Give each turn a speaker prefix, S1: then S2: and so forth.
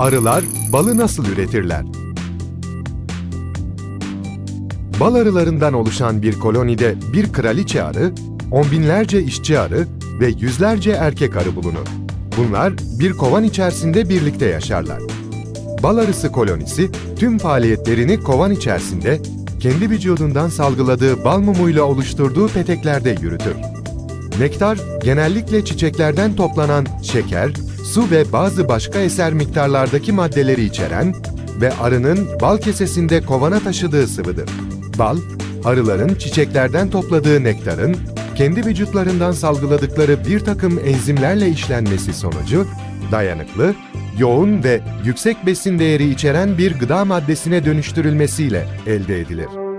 S1: Arılar balı nasıl üretirler? Bal arılarından oluşan bir kolonide bir kraliçe arı, on binlerce işçi arı ve yüzlerce erkek arı bulunur. Bunlar bir kovan içerisinde birlikte yaşarlar. Bal arısı kolonisi tüm faaliyetlerini kovan içerisinde kendi vücudundan salgıladığı bal mumuyla oluşturduğu peteklerde yürütür. Nektar, genellikle çiçeklerden toplanan şeker, su ve bazı başka eser miktarlardaki maddeleri içeren ve arının bal kesesinde kovana taşıdığı sıvıdır. Bal, arıların çiçeklerden topladığı nektarın kendi vücutlarından salgıladıkları bir takım enzimlerle işlenmesi sonucu dayanıklı, yoğun ve yüksek besin değeri içeren bir gıda maddesine dönüştürülmesiyle elde edilir.